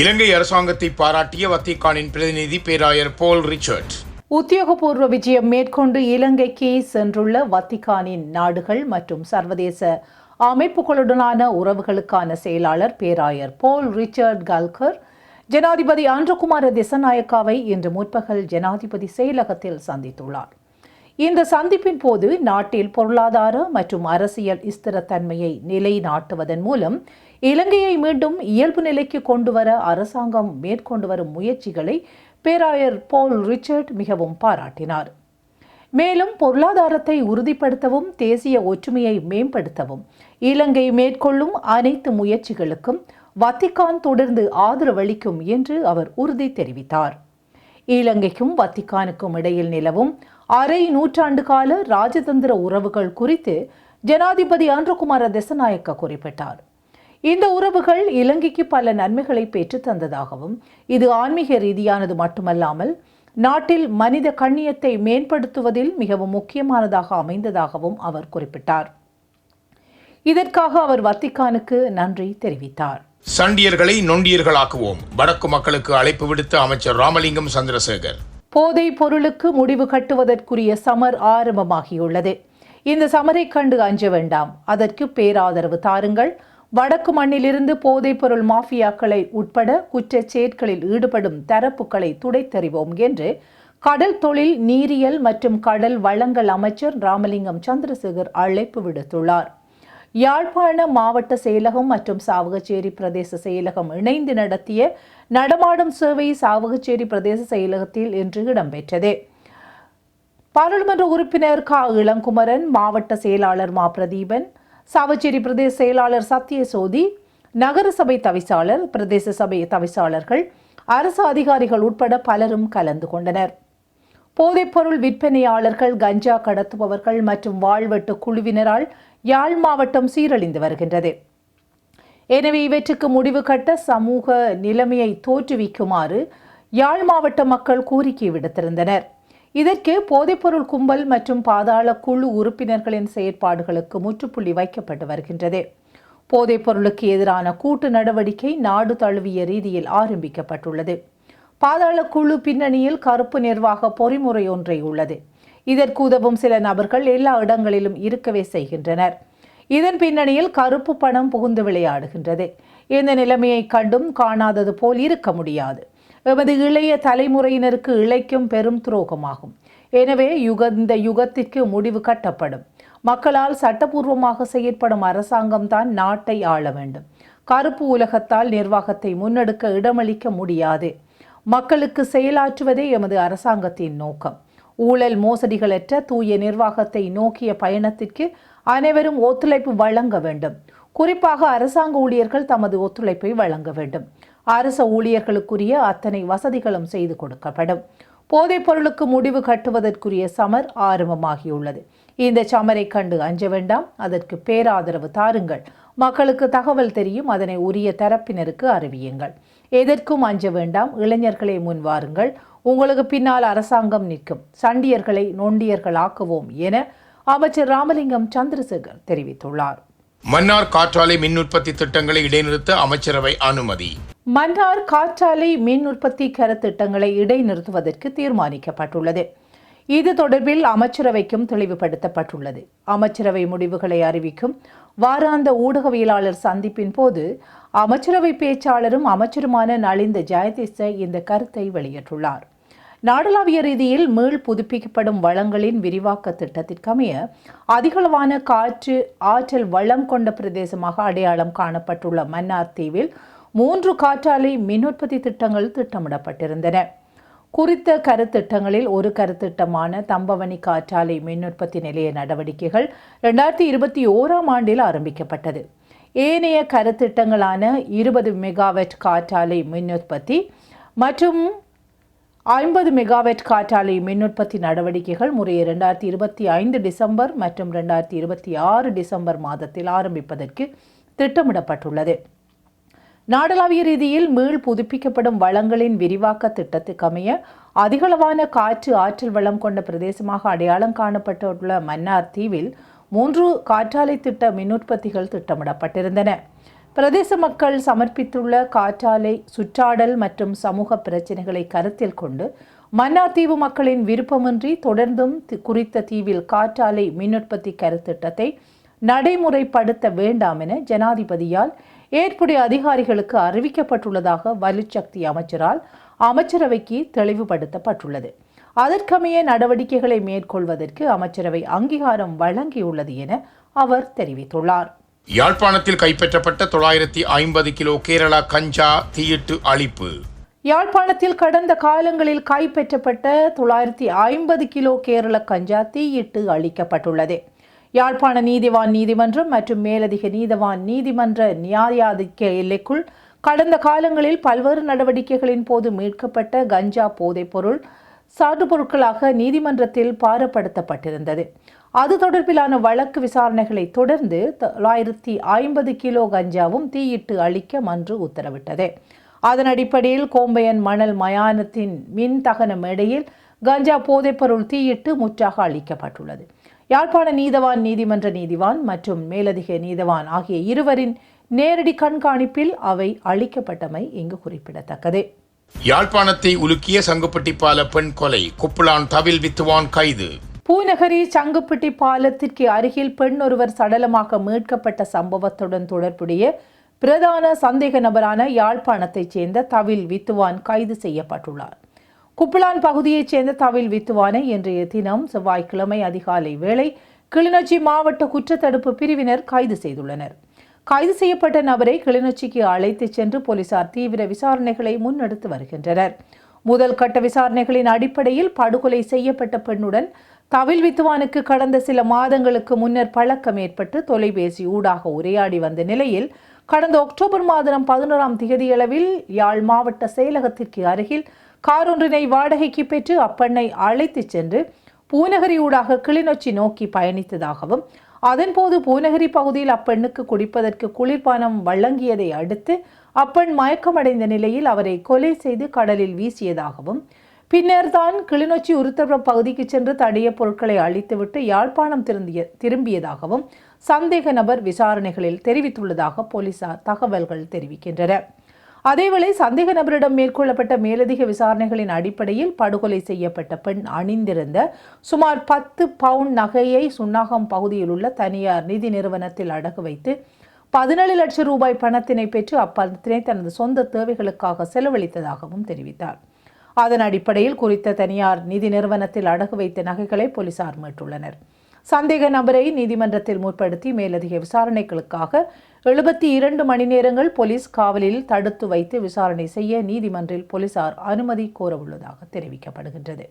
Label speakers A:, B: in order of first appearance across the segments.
A: இலங்கை அரசாங்கத்தை பாராட்டிய வத்திக்கானின் பிரதிநிதி பேராயர் போல் ரிச்சர்ட்
B: உத்தியோகபூர்வ விஜயம் மேற்கொண்டு இலங்கைக்கு சென்றுள்ள வத்திக்கானின் நாடுகள் மற்றும் சர்வதேச அமைப்புகளுடனான உறவுகளுக்கான செயலாளர் பேராயர் போல் ரிச்சர்ட் கல்கர் ஜனாதிபதி ஆந்திரகுமார திசநாயக்காவை இன்று முற்பகல் ஜனாதிபதி செயலகத்தில் சந்தித்துள்ளார். இந்த சந்திப்பின் போது நாட்டில் பொருளாதார மற்றும் அரசியல் ஸ்திரத்தன்மையை நிலைநாட்டுவதன் மூலம் இலங்கையை மீண்டும் இயல்பு நிலைக்கு கொண்டுவர அரசாங்கம் மேற்கொண்டு வரும் முயற்சிகளை பேராயர் போல் ரிச்சர்ட் மிகவும் பாராட்டினார். மேலும் பொருளாதாரத்தை உறுதிப்படுத்தவும் தேசிய ஒற்றுமையை மேம்படுத்தவும் இலங்கை மேற்கொள்ளும் அனைத்து முயற்சிகளுக்கும் வத்திக்கான் தொடர்ந்து ஆதரவளிக்கும் என்று அவர் உறுதி தெரிவித்தார். இலங்கைக்கும் வத்திக்கானுக்கும் இடையில் நிலவும் அரை நூற்றாண்டு கால ராஜதந்திர உறவுகள் குறித்து ஜனாதிபதி ஆந்திரகுமார தசநாயக்க குறிப்பிட்டார். இந்த உறவுகள் இலங்கைக்கு பல நன்மைகளை பெற்றுத் தந்ததாகவும் இது ஆன்மீக ரீதியானது மட்டுமல்லாமல் நாட்டில் மனித கண்ணியத்தை மேம்படுத்துவதில் மிகவும் முக்கியமானதாக அமைந்ததாகவும் அவர் குறிப்பிட்டார். இதற்காக அவர் வத்திக்கானுக்கு நன்றி தெரிவித்தார்.
A: சண்டியர்களை நொண்டியர்களாக்குவோம். வடக்கு மக்களுக்கு அழைப்பு விடுத்த அமைச்சர் ராமலிங்கம் சந்திரசேகர்.
B: போதைப் பொருளுக்கு முடிவு கட்டுவதற்குரிய சமர் ஆரம்பமாகியுள்ளது. இந்த சமரை கண்டு அஞ்ச வேண்டாம். அதற்கு பேராதரவு தாருங்கள். வடக்கு மண்ணிலிருந்து போதைப்பொருள் மாஃபியாக்களை உட்பட குற்றச் செயற்களில் ஈடுபடும் தரப்புகளை துடைத்தறிவோம் என்று கடல் தொழில் நீரியல் மற்றும் கடல் வளங்கள் அமைச்சர் ராமலிங்கம் சந்திரசேகர் அழைப்பு விடுத்துள்ளார். யாழ்ப்பாண மாவட்ட செயலகம் மற்றும் சாவகச்சேரி பிரதேச செயலகம் இணைந்து நடத்திய நடமாடும் சேவை சாவகச்சேரி பிரதேச செயலகத்தில் இன்று இடம்பெற்றது. பாராளுமன்ற உறுப்பினர் க. இளங்குமரன் மாவட்ட செயலாளர் மா. பிரதீபன் சாவச்சேரி பிரதேச செயலாளர் சத்யசோதி நகர சபை தவிசாளர் பிரதேச சபை தவிசாளர்கள் அரசு அதிகாரிகள் உட்பட பலரும் கலந்து கொண்டனர். போதைப்பொருள் விற்பனையாளர்கள் கஞ்சா கடத்துபவர்கள் மற்றும் வாழ்வெட்டு குழுவினரால் யாழ் மாவட்டம் சீரழிந்து வருகின்றது. எனவே இவற்றுக்கு முடிவு கட்ட சமூக நிலைமையை தோற்றுவிக்குமாறு யாழ் மாவட்ட மக்கள் கோரிக்கை விடுத்திருந்தனர். இதற்கு போதைப்பொருள் கும்பல் மற்றும் பாதாள குழு உறுப்பினர்களின் செயற்பாடுகளுக்கு முற்றுப்புள்ளி வைக்கப்பட்டு வருகின்றது. போதைப்பொருளுக்கு எதிரான கூட்டு நடவடிக்கை நாடு தழுவிய ரீதியில் ஆரம்பிக்கப்பட்டுள்ளது. பாதாள குழு பின்னணியில் கருப்பு நிர்வாக பொறிமுறை ஒன்றை உள்ளது. இதற்கு உதவும் சில நபர்கள் எல்லா இடங்களிலும் இருக்கவே செய்கின்றனர். இதன் பின்னணியில் கருப்பு பணம் புகுந்து விளையாடுகின்றது. இந்த நிலைமையை கண்டும் காணாதது போல் இருக்க முடியாது. எமது இளைய தலைமுறையினருக்கு இழைக்கும் பெரும் துரோகமாகும். எனவே யுக இந்த யுகத்திற்கு முடிவு கட்டப்படும். மக்களால் சட்டபூர்வமாக செயற்படும் அரசாங்கம்தான் நாட்டை ஆள வேண்டும். கருப்பு உலகத்தால் நிர்வாகத்தை முன்னெடுக்க இடமளிக்க முடியாது. மக்களுக்கு செயலாற்றுவதே எமது அரசாங்கத்தின் நோக்கம். ஊழல் மோசடிகளற்ற தூய நிர்வாகத்தை நோக்கிய பயணத்திற்கு அனைவரும் ஒத்துழைப்பு வழங்க வேண்டும். குறிப்பாக அரசாங்க ஊழியர்கள் தமது ஒத்துழைப்பை வழங்க வேண்டும். அரச ஊழியர்களுக்குரிய அத்தனை வசதிகளும் செய்து கொடுக்கப்படும். போதைப் பொருளுக்கு முடிவு கட்டுவதற்குரிய சமர் ஆரம்பமாகியுள்ளது. இந்த சமரை கண்டு அஞ்ச வேண்டாம். அதற்கு பேராதரவு தாருங்கள். மக்களுக்கு தகவல் தெரியும். அதனை உரிய தரப்பினருக்கு அறிவியுங்கள். எதற்கும் அஞ்ச வேண்டாம். இளைஞர்களை முன்வாருங்கள் உங்களுக்கு பின்னால் அரசாங்கம் நிற்கும். சண்டியர்களை நொண்டியர்களாக்குவோம் என அமைச்சர் ராமலிங்கம் சந்திரசேகர் தெரிவித்துள்ளார்.
A: மன்னார் காற்றாலை மின் உற்பத்தி திட்டங்களை இடைநிறுத்த அமைச்சரவை அனுமதி.
B: மன்னார் காற்றாலை மின் உற்பத்தி கரத்திட்டங்களை இடைநிறுத்துவதற்கு தீர்மானிக்கப்பட்டுள்ளது. இது தொடர்பில் அமைச்சரவைக்கும் தெளிவுபடுத்தப்பட்டுள்ளது. அமைச்சரவை முடிவுகளை அறிவிக்கும் வாராந்த ஊடகவியலாளர் சந்திப்பின் போது அமைச்சரவை பேச்சாளரும் அமைச்சருமான நலிந்த ஜெயதிச இந்த கருத்தை வெளியிட்டுள்ளார். நாடளாவிய ரீதியில் மீள் புதுப்பிக்கப்படும் வளங்களின் விரிவாக்க திட்டத்திற்கமைய அதிகளவான காற்று ஆற்றல் வளம் கொண்ட பிரதேசமாக அடையாளம் காணப்பட்டுள்ள மன்னார் தீவில் மூன்று காற்றாலை மின் உற்பத்தி திட்டங்கள் திட்டமிடப்பட்டிருந்தன. குறித்த கருத்திட்டங்களில் ஒரு கருத்திட்டமான தம்பவனி காற்றாலை மின் உற்பத்தி நிலைய நடவடிக்கைகள் இரண்டாயிரத்தி இருபத்தி ஓராம் ஆண்டில் ஆரம்பிக்கப்பட்டது. ஏனைய கருத்திட்டங்களான இருபது மெகாவெட் காற்றாலை மின் உற்பத்தி மற்றும் ஐம்பது மெகாவெட் காற்றாலை மின் உற்பத்தி நடவடிக்கைகள் முறையே இரண்டாயிரத்தி இருபத்தி ஐந்து டிசம்பர் மற்றும் இரண்டாயிரத்தி இருபத்தி ஆறு டிசம்பர் மாதத்தில் ஆரம்பிப்பதற்கு திட்டமிடப்பட்டுள்ளது. நாடளாவிய ரீதியில் மீள் புதுப்பிக்கப்படும் வளங்களின் விரிவாக்க திட்டத்துக்கமைய அதிகளவான காற்று ஆற்றல் வளம் கொண்ட பிரதேசமாக அடையாளம் காணப்பட்டுள்ள மன்னார் தீவில் மூன்று காற்றாலை திட்ட மின் உற்பத்திகள் திட்டமிடப்பட்டிருந்தன. பிரதேச மக்கள் சமர்ப்பித்துள்ள காற்றாலை சுற்றாடல் மற்றும் சமூக பிரச்சினைகளை கருத்தில் கொண்டு மன்னார் தீவு மக்களின் விருப்பமின்றி தொடர்ந்தும் குறித்த தீவில் காற்றாலை மின்னுற்பத்தி கருத்திட்டத்தை நடைமுறைப்படுத்த வேண்டாம் என ஜனாதிபதியால் ஏற்புடைய அதிகாரிகளுக்கு அறிவிக்கப்பட்டுள்ளதாக வலுச்சக்தி அமைச்சரால் அமைச்சரவைக்கு தெளிவுபடுத்தப்பட்டுள்ளது. அதற்கமைய நடவடிக்கைகளை மேற்கொள்வதற்கு அமைச்சரவை அங்கீகாரம் வழங்கியுள்ளது என அவர் தெரிவித்துள்ளார்.
A: யாழ்ப்பாணத்தில் கைப்பற்றப்பட்ட தொள்ளாயிரத்தி ஐம்பது கிலோ கேரளா கஞ்சா தீயிட்டு அழிப்பு.
B: யாழ்ப்பாணத்தில் கடந்த காலங்களில் கைப்பற்றப்பட்ட தொள்ளாயிரத்தி ஐம்பது கிலோ கேரள கஞ்சா தீயிட்டு அளிக்கப்பட்டுள்ளது யாழ்ப்பாண நீதிவான் நீதிமன்றம் மற்றும் மேலதிக நீதவான் நீதிமன்ற நியாயாதிக்க எல்லைக்குள் கடந்த காலங்களில் பல்வேறு நடவடிக்கைகளின் போது மீட்கப்பட்ட கஞ்சா போதைப்பொருள் சான்றுபொருட்களாக நீதிமன்றத்தில் பாரப்படுத்தப்பட்டிருந்தது. அது தொடர்பிலான வழக்கு விசாரணைகளை தொடர்ந்து தொள்ளாயிரத்தி ஐம்பது கிலோ கஞ்சாவும் தீயிட்டு அளிக்க மன்று உத்தரவிட்டது. அதன் அடிப்படையில் கோம்பையன் மணல் மயானத்தின் மின் தகன மேடையில் கஞ்சா போதைப்பொருள் தீயிட்டு முற்றாக அளிக்கப்பட்டுள்ளது யாழ்ப்பாண நீதவான் நீதிமன்ற நீதிவான் மற்றும் மேலதிக நீதவான் ஆகிய இருவரின் நேரடி கண்காணிப்பில் அவை அளிக்கப்பட்டமை இங்கு குறிப்பிடத்தக்கது.
A: யாழ்ப்பாணத்தை உலுக்கிய சங்குப்பட்டிப்பால பெண் கொலை குப்புளான் தவில் வித்துவான் கைது.
B: பூநகரி சங்குப்பிட்டி பாலத்திற்கு அருகில் பெண் ஒருவர் சடலமாக மீட்கப்பட்ட சம்பவத்துடன் தொடர்புடைய பிரதான சந்தேக நபரான யாழ்ப்பாணத்தைச் சேர்ந்த தவில் வித்துவான் கைது செய்யப்பட்டுள்ளார். குப்பிளான் பகுதியைச் சேர்ந்த தவில் வித்துவானை இன்றைய தினம் செவ்வாய்க்கிழமை அதிகாலை வேளை கிளிநொச்சி மாவட்ட குற்றத்தடுப்பு பிரிவினர் கைது செய்துள்ளனர். கைது செய்யப்பட்ட நபரை கிளிநொச்சிக்கு அழைத்துச் சென்று போலீசார் தீவிர விசாரணைகளை முன்னெடுத்து வருகின்றனர். முதல் கட்ட விசாரணைகளின் அடிப்படையில் படுகொலை செய்யப்பட்ட பெண்ணுடன் தவில் வித்துவானுக்கு கடந்த சில மாதங்களுக்கு முன்னர் பழக்கம் ஏற்பட்டு தொலைபேசி ஊடாக உரையாடி வந்த நிலையில் கடந்த அக்டோபர் மாதம் பதினோராம் தேதியளவில் யாழ் மாவட்ட செயலகத்திற்கு அருகில் காரொன்றினை வாடகைக்கு பெற்று அப்பெண்ணை அழைத்துச் சென்று பூநகரி ஊடாக கிளிநொச்சி நோக்கி பயணித்ததாகவும் அதன்போது பூநகரி பகுதியில் அப்பெண்ணுக்கு குடிப்பதற்கு குளிர்பானம் வழங்கியதை அடுத்து அப்பெண் மயக்கமடைந்த நிலையில் அவரை கொலை செய்து கடலில் வீசியதாகவும் பின்னர் தான் கிளிநொச்சி உருத்தபுரம் பகுதிக்கு சென்று தடிய பொருட்களை அழித்துவிட்டு யாழ்ப்பாணம் திரும்பிய திரும்பியதாகவும் சந்தேக நபர் விசாரணைகளில் தெரிவித்துள்ளதாக போலீசார் தகவல்கள் தெரிவிக்கின்றன. அதேவேளை சந்தேக நபரிடம் மேற்கொள்ளப்பட்ட மேலதிக விசாரணைகளின் அடிப்படையில் படுகொலை செய்யப்பட்ட பெண் அணிந்திருந்த சுமார் பத்து பவுண்ட் நகையை சுன்னாகம் பகுதியில் உள்ள தனியார் நிதி நிறுவனத்தில் அடகு வைத்து பதினேழு லட்சம் ரூபாய் பணத்தினை பெற்று அப்பணத்தினை தனது சொந்த தேவைகளுக்காக செலவழித்ததாகவும் தெரிவித்தார். அதன் அடிப்படையில் குறித்த தனியார் நிதி நிறுவனத்தில் அடகு வைத்த நகைகளை போலீசார் மீட்டுள்ளனர். சந்தேக நபரை நீதிமன்றத்தில் முற்படுத்தி மேலதிக விசாரணைகளுக்காக எழுபத்தி இரண்டு மணி நேரங்கள் போலீஸ் காவலில் தடுத்து வைத்து விசாரணை செய்ய நீதிமன்றில் போலீசார் அனுமதி கோரவுள்ளதாக தெரிவிக்கப்படுகின்றது.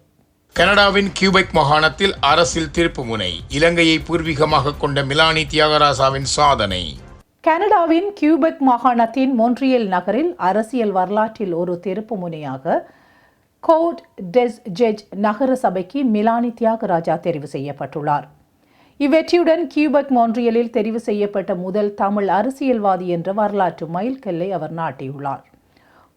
A: கனடாவின் கியூபெக் மாகாணத்தில் அரசில் திருப்புமுனை இலங்கையை பூர்வீகமாக கொண்ட மிலானி தியாகராசாவின் சாதனை.
B: கனடாவின் கியூபெக் மாகாணத்தின் மொன்றியல் நகரில் அரசியல் வரலாற்றில் ஒரு திருப்பு முனையாக கோட் டெஸ் ஜெஜ் நகர சபைக்கு மிலானி தியாகராஜா தெரிவு செய்யப்பட்டுள்ளார். இவ்வெற்றியுடன் கியூபக் மோன்றியலில் தெரிவு செய்யப்பட்ட முதல் தமிழ் அரசியல்வாதி என்ற வரலாற்று மைல்கல்லை அவர் நாட்டியுள்ளார்.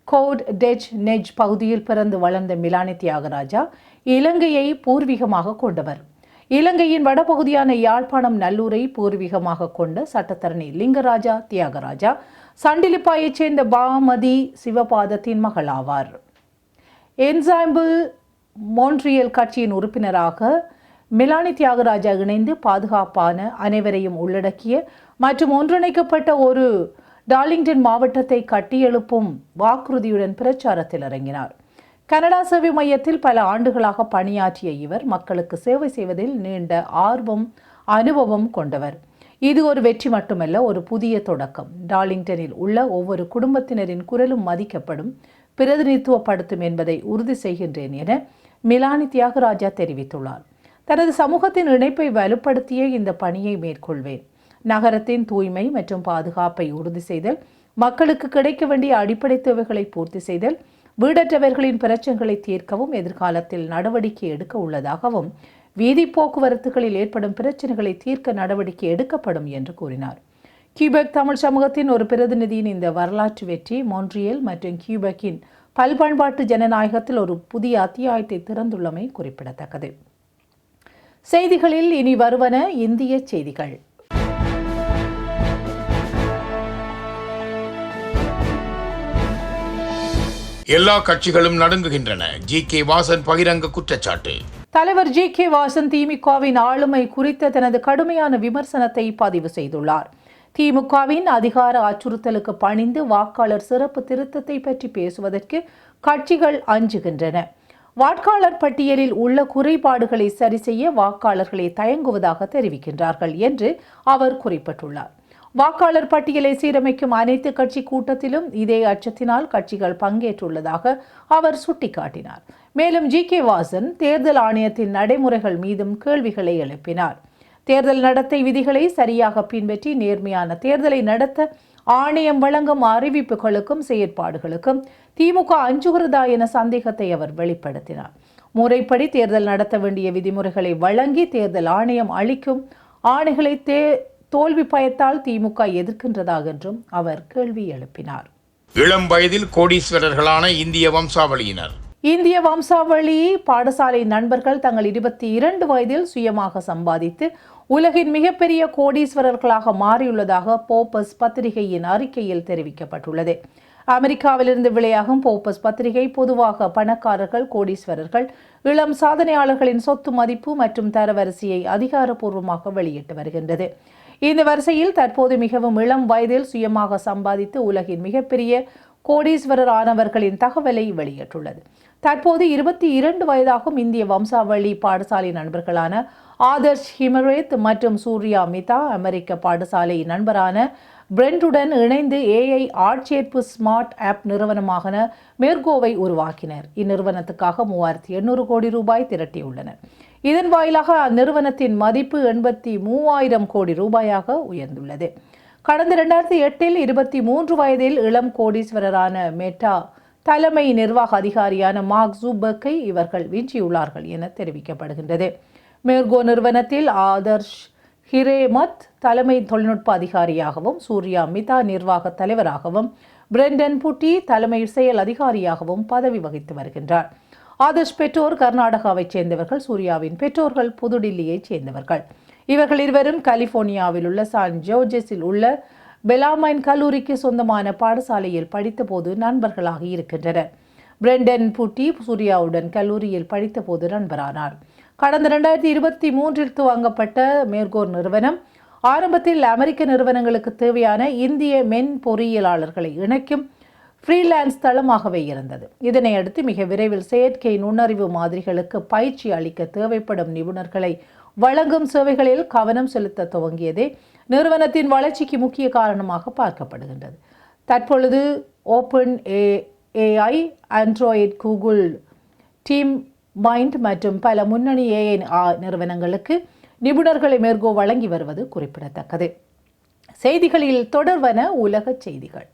B: கோட் டெஜ் நெஜ் பகுதியில் பிறந்து வளர்ந்த மிலானி தியாகராஜா இலங்கையை பூர்வீகமாக கொண்டவர். இலங்கையின் வடபகுதியான யாழ்ப்பாணம் நல்லூரை பூர்வீகமாக கொண்ட சட்டத்தரணி லிங்கராஜா தியாகராஜா சண்டிலிப்பாயைச் சேர்ந்த பாமதி சிவபாதத்தின் மகள் ஆவார் என்சாம்பிள் மோன்ட்ரியல் கட்சியின் உறுப்பினராக மிலானி தியாகராஜா இணைந்து பாதுகாப்பான அனைவரையும் உள்ளடக்கிய மற்றும் ஒன்றிணைக்கப்பட்ட ஒரு டார்லிங்டன் மாவட்டத்தை கட்டியெழுப்பும் வாக்குறுதியுடன் பிரச்சாரத்தில் இறங்கினார். கனடா சேவை மையத்தில் பல ஆண்டுகளாக பணியாற்றிய இவர் மக்களுக்கு சேவை செய்வதில் நீண்ட ஆர்வம் அனுபவம் கொண்டவர். இது ஒரு வெற்றி மட்டுமல்ல ஒரு புதிய தொடக்கம். டார்லிங்டனில் உள்ள ஒவ்வொரு குடும்பத்தினரின் குரலும் மதிக்கப்படும். பிரதிநிதித்துவப்படுத்தும் என்பதை உறுதி செய்கின்றேன் என மிலானி தியாகராஜா தெரிவித்துள்ளார். தனது சமூகத்தின் இணைப்பை வலுப்படுத்திய இந்த பணியை மேற்கொள்வேன். நகரத்தின் தூய்மை மற்றும் பாதுகாப்பை உறுதி செய்தல் மக்களுக்கு கிடைக்க வேண்டிய அடிப்படை தேவைகளை பூர்த்தி செய்தல் வீடற்றவர்களின் பிரச்சனைகளை தீர்க்கவும் எதிர்காலத்தில் நடவடிக்கை எடுக்க உள்ளதாகவும் வீதி போக்குவரத்துகளில் ஏற்படும் பிரச்சனைகளை தீர்க்க நடவடிக்கை எடுக்கப்படும் என்று கூறினார். கியூபெக் தமிழ் சமூகத்தின் ஒரு பிரதிநிதியின் இந்த வரலாற்று வெற்றி மொன்றியல் மற்றும் கியூபெக்கின் பல்பண்பாட்டு ஜனநாயகத்தில் ஒரு புதிய அத்தியாயத்தை திறந்துள்ளமை குறிப்பிடத்தக்கது. செய்திகளில் இனி வருவன இந்திய செய்திகள்.
A: எல்லா கட்சிகளும் நடுங்குகின்றன. ஜி கே வாசன் பகிரங்க குற்றச்சாட்டு.
B: தலைவர் ஜி கே வாசன் திமுகவின் ஆளுமை குறித்த தனது கடுமையான விமர்சனத்தை பதிவு செய்துள்ளார். திமுகவின் அதிகார அச்சுறுத்தலுக்கு பணிந்து வாக்காளர் சிறப்பு திருத்தத்தை பற்றி பேசுவதற்கு கட்சிகள் அஞ்சுகின்றன. வாக்காளர் பட்டியலில் உள்ள குறைபாடுகளை சரி செய்ய வாக்காளர்களை தயங்குவதாக தெரிவிக்கின்றார்கள் என்று அவர் குறிப்பிட்டுள்ளார். வாக்காளர் பட்டியலை சீரமைக்கும் அனைத்து கட்சி கூட்டத்திலும் இதே அச்சத்தினால் கட்சிகள் பங்கேற்றுள்ளதாக அவர் சுட்டிக்காட்டினார். மேலும் ஜி கே வாசன் தேர்தல் ஆணையத்தின் நடைமுறைகள் மீதும் கேள்விகளை எழுப்பினார். தேர்தல் நடத்தை விதிகளை சரியாக பின்பற்றி நேர்மையான தேர்தலை நடத்த ஆணையம் வழங்கும் அறிவிப்புகளுக்கும் செயற்பாடுகளுக்கும் திமுக அஞ்சுகிறதா என சந்தேகத்தை அவர் வெளிப்படுத்தினார். முறைப்படி தேர்தல் நடத்த வேண்டிய விதிமுறைகளை வழங்கி தேர்தல் ஆணையம் அளிக்கும் ஆணைகளை தே தோல்வி பயத்தால் திமுக எதிர்க்கின்றதா என்றும் அவர் கேள்வி எழுப்பினார்.
A: இளம் வயதில் கோடீஸ்வரர்களான இந்திய வம்சாவளியினர்.
B: இந்திய வம்சாவளி பாடசாலை நண்பர்கள் தங்கள் இருபத்தி இரண்டு வயதில் சுயமாக சம்பாதித்து உலகின் மிகப்பெரிய கோடீஸ்வரர்களாக மாறியுள்ளதாக போப்பஸ் பத்திரிகையின் அறிக்கையில் தெரிவிக்கப்பட்டுள்ளது. அமெரிக்காவிலிருந்து விளையாகும் போப்பஸ் பத்திரிகை பொதுவாக பணக்காரர்கள் கோடீஸ்வரர்கள் இளம் சாதனையாளர்களின் சொத்து மதிப்பு மற்றும் தரவரிசையை அதிகாரப்பூர்வமாக வெளியிட்டு வருகின்றது. இந்த வரிசையில் தற்போது மிகவும் இளம் வயதில் சுயமாக சம்பாதித்து உலகின் மிகப்பெரிய கோடீஸ்வரர் ஆனவர்களின் தகவலை வெளியிட்டுள்ளது. தற்போது இருபத்தி இரண்டு வயதாகும் இந்திய வம்சாவளி பாடசாலை நண்பர்களான ஆதர்ஷ் ஹிமரேத் மற்றும் சூர்யா மிதா அமெரிக்க பாடசாலை நண்பரான பிரெண்டுடன் இணைந்து ஏஐ ஆட்சேர்ப்பு ஸ்மார்ட் ஆப் நிறுவனமான மேர்கோவை உருவாக்கினர். இந்நிறுவனத்துக்காக மூவாயிரத்தி எண்ணூறு கோடி ரூபாய் திரட்டியுள்ளனர். இதன் வாயிலாக அந்நிறுவனத்தின் மதிப்பு எண்பத்தி மூவாயிரம் கோடி ரூபாயாக உயர்ந்துள்ளது. கடந்த இரண்டாயிரத்தி எட்டில் இருபத்தி மூன்று வயதில் இளம் கோடீஸ்வரரான மெட்டா தலைமை நிர்வாக அதிகாரியான மார்க் ஜூபர்க்கை இவர்கள் வீழ்ச்சியுள்ளார்கள் என தெரிவிக்கப்படுகின்றது. மேர்கோ நிறுவனத்தில் ஆதர்ஷ் ஹிரேமத் தலைமை தொழில்நுட்ப அதிகாரியாகவும் சூர்யா மிதா நிர்வாக தலைவராகவும் பிரெண்டன் புட்டி தலைமை செயல் அதிகாரியாகவும் பதவி வகித்து வருகின்றார். ஆதர்ஷ் பெற்றோர் கர்நாடகாவைச் சேர்ந்தவர்கள் சூர்யாவின் பெற்றோர்கள் புதுடில்லியைச் சேர்ந்தவர்கள். இவர்கள் இருவரும் கலிபோர்னியாவில் உள்ள சான் ஜோர்ஜஸில் உள்ள பெலாமைன் கல்லூரிக்கு சொந்தமான பாடசாலையில் படித்தபோது நண்பர்களாக இருக்கின்றனர். பிரெண்டன் புட்டி சூர்யாவுடன் கல்லூரியில் படித்தபோது நண்பரானார். கடந்த ரெண்டாயிரத்தி இருபத்தி மூன்றில் துவங்கப்பட்ட மேற்கோர் நிறுவனம் ஆரம்பத்தில் அமெரிக்க நிறுவனங்களுக்கு தேவையான இந்திய மென் பொறியியலாளர்களை இணைக்கும் ஃப்ரீலான்ஸ் தளமாகவே இருந்தது. இதனையடுத்து மிக விரைவில் செயற்கை நுண்ணறிவு மாதிரிகளுக்கு பயிற்சி அளிக்க தேவைப்படும் நிபுணர்களை வழங்கும் சேவைகளில் கவனம் செலுத்த துவங்கியதே நிறுவனத்தின் வளர்ச்சிக்கு முக்கிய காரணமாக பார்க்கப்படுகின்றது. தற்பொழுது open A AI Android Google DeepMind மற்றும் பல முன்னணி ஏஐ நிறுவனங்களுக்கு நிபுணர்களை மேற்கோ வழங்கி வருவது குறிப்பிடத்தக்கது. செய்திகளில் தொடர்வன உலக செய்திகள்.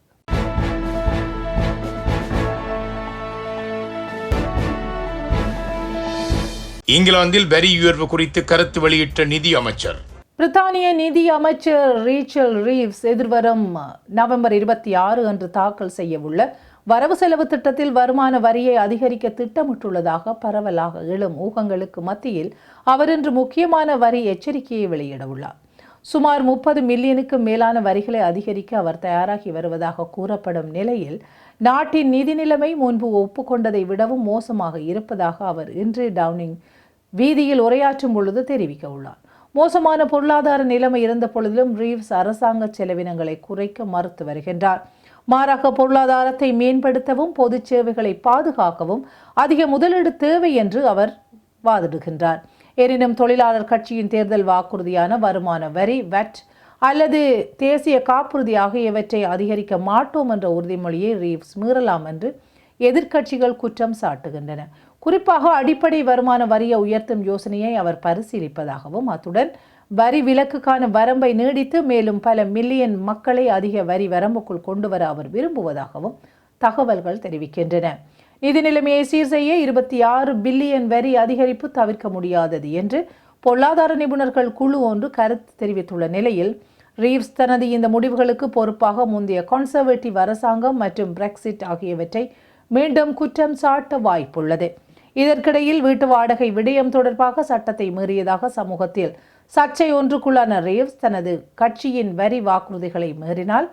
A: இங்கிலாந்தில் வரி உயர்வு குறித்து கருத்து வெளியிட்ட நிதி அமைச்சர்
B: பிரித்தானிய நிதி அமைச்சர் ரீச்சல் ரீவ்ஸ் எதிர்வரும் நவம்பர் இருபத்தி ஆறு அன்று தாக்கல் செய்யவுள்ள வரவு செலவு திட்டத்தில் வருமான வரியை அதிகரிக்க திட்டமிட்டுள்ளதாக பரவலாக எழும் ஊகங்களுக்கு மத்தியில் அவர் இன்று முக்கியமான வரி எச்சரிக்கையை வெளியிட உள்ளார் சுமார் முப்பது மில்லியனுக்கு மேலான வரிகளை அதிகரிக்க அவர் தயாராகி வருவதாக கூறப்படும் நிலையில் நாட்டின் நிதி நிலைமை முன்பு ஒப்புக்கொண்டதை விடவும் மோசமாக இருப்பதாக அவர் இன்று டவுனிங் வீதியில் உரையாற்றும் பொழுது தெரிவிக்க உள்ளார் மோசமான பொருளாதார நிலைமை இருந்த பொழுதிலும் ரீவ்ஸ் அரசாங்க செலவினங்களை குறைக்க மறுத்து வருகின்றார். மாறாக பொருளாதாரத்தை மேம்படுத்தவும் பொது சேவைகளை பாதுகாக்கவும் அதிக முதலீடு தேவை என்று அவர் வாதிடுகின்றார். எனினும் தொழிலாளர் கட்சியின் தேர்தல் வாக்குறுதியான வருமான வரி வெட் அல்லது தேசிய காப்புறுதி ஆகியவற்றை அதிகரிக்க மாட்டோம் என்ற உறுதிமொழியை ரீவ்ஸ் மீறலாம் என்று எதிர்க்கட்சிகள் குற்றம் சாட்டுகின்றன. குறிப்பாக அடிப்படை வருமான வரியை உயர்த்தும் யோசனையை அவர் பரிசீலிப்பதாகவும் அத்துடன் வரி விலக்குக்கான வரம்பை நீடித்து மேலும் பல மில்லியன் மக்களை அதிக வரி வரம்புக்குள் கொண்டு வர அவர் விரும்புவதாகவும் தகவல்கள் தெரிவிக்கின்றன. நிதி நிலைமையை சீர் செய்ய இருபத்தி ஆறு பில்லியன் வரி அதிகரிப்பு தவிர்க்க முடியாதது என்று பொருளாதார நிபுணர்கள் குழு ஒன்று கருத்து தெரிவித்துள்ள நிலையில் ரீவ்ஸ் தனது இந்த முடிவுகளுக்கு பொறுப்பாக முந்தைய கன்சர்வேட்டிவ் அரசாங்கம் மற்றும் பிரெக்சிட் ஆகியவற்றை மீண்டும் குற்றம் சாட்ட வாய்ப்புள்ளது. இதற்கிடையில் வீட்டு வாடகை விடயம் தொடர்பாக சட்டத்தை மீறியதாக சமூகத்தில் சர்ச்சை ஒன்றுக்குள்ளான ரீவ்ஸ் தனது கட்சியின் வரி வாக்குறுதிகளை மீறினால்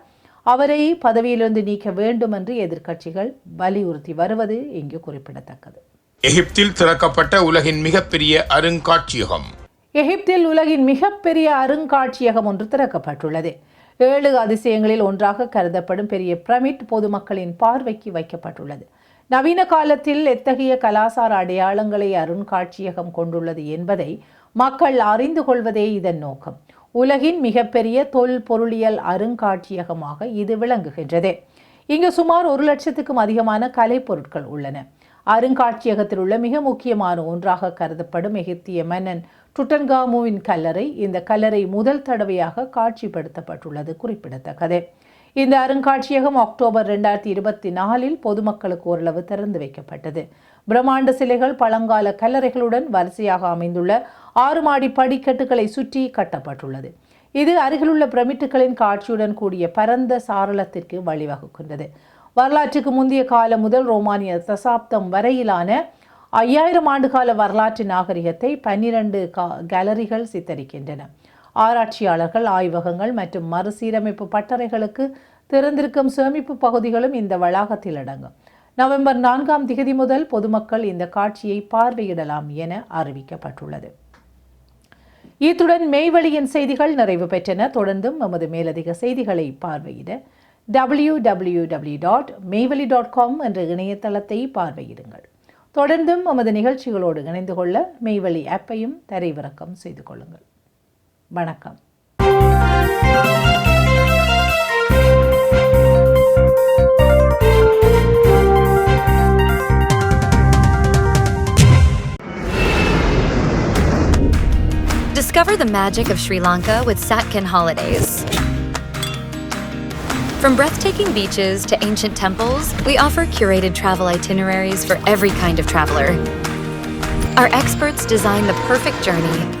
B: அவரை பதவியிலிருந்து நீக்க வேண்டும் என்று எதிர்க்கட்சிகள் வலியுறுத்தி வருவது இங்கு குறிப்பிடத்தக்கது.
A: எகிப்தில் திறக்கப்பட்ட உலகின் மிகப்பெரிய அருங்காட்சியகம்.
B: எகிப்தில் உலகின் மிகப்பெரிய அருங்காட்சியகம் ஒன்று திறக்கப்பட்டுள்ளது. ஏழு அதிசயங்களில் ஒன்றாக கருதப்படும் பெரிய பிரமிட் பொதுமக்களின் பார்வைக்கு வைக்கப்பட்டுள்ளது. நவீன காலத்தில் எத்தகைய கலாசார அடையாளங்களை அருங்காட்சியகம் கொண்டுள்ளது என்பதை மக்கள் அறிந்து கொள்வதே இதன் நோக்கம். உலகின் மிகப்பெரிய தொல் பொருளியல் அருங்காட்சியகமாக இது விளங்குகின்றது. இங்கு சுமார் ஒரு லட்சத்துக்கும் அதிகமான கலைப்பொருட்கள் உள்ளன. அருங்காட்சியகத்தில் உள்ள மிக முக்கியமான ஒன்றாக கருதப்படும் எகிப்திய மன்னன் டுட்டன்காமுவின் கல்லறை இந்த கல்லறை முதல் தடவையாக காட்சிப்படுத்தப்பட்டுள்ளது குறிப்பிடத்தக்கது. இந்த அருங்காட்சியகம் அக்டோபர் ரெண்டாயிரத்தி இருபத்தி நாலில் பொதுமக்களுக்கு ஓரளவு திறந்து வைக்கப்பட்டது. பிரம்மாண்ட சிலைகள் பழங்கால கல்லறைகளுடன் வரிசையாக அமைந்துள்ள ஆறு மாடி படிக்கட்டுகளை சுற்றி கட்டப்பட்டுள்ளது. இது அருகிலுள்ள பிரமிட்டுகளின் காட்சியுடன் கூடிய பரந்த சாரளத்திற்கு வழிவகுக்கின்றது. வரலாற்றுக்கு முந்தைய காலம் முதல் ரோமானிய தசாப்தம் வரையிலான ஐயாயிரம் ஆண்டுகால வரலாற்று நாகரிகத்தை பன்னிரண்டு கா கேலரிகள் சித்தரிக்கின்றன. ஆராய்ச்சியாளர்கள் ஆய்வகங்கள் மற்றும் மறுசீரமைப்பு பட்டறைகளுக்கு திறந்திருக்கும் சேமிப்பு பகுதிகளும் இந்த வளாகத்தில் அடங்கும். நவம்பர் நான்காம் திகதி முதல் பொதுமக்கள் இந்த காட்சியை பார்வையிடலாம் என அறிவிக்கப்பட்டுள்ளது. இத்துடன் மெய்வழியின் செய்திகள் நிறைவு பெற்றன. தொடர்ந்தும் நமது மேலதிக செய்திகளை பார்வையிட W W W dot Meivazhi dot com என்ற இணையதளத்தை பார்வையிடுங்கள். தொடர்ந்தும் நமது நிகழ்ச்சிகளோடு இணைந்து கொள்ள மெய்வழி ஆப்பையும் தரைவிறக்கம் செய்து கொள்ளுங்கள். வணக்கம்
C: Discover the magic of Sri Lanka with Satkin Holidays. From breathtaking beaches to ancient temples, we offer curated travel itineraries for every kind of traveler. Our experts design the perfect journey,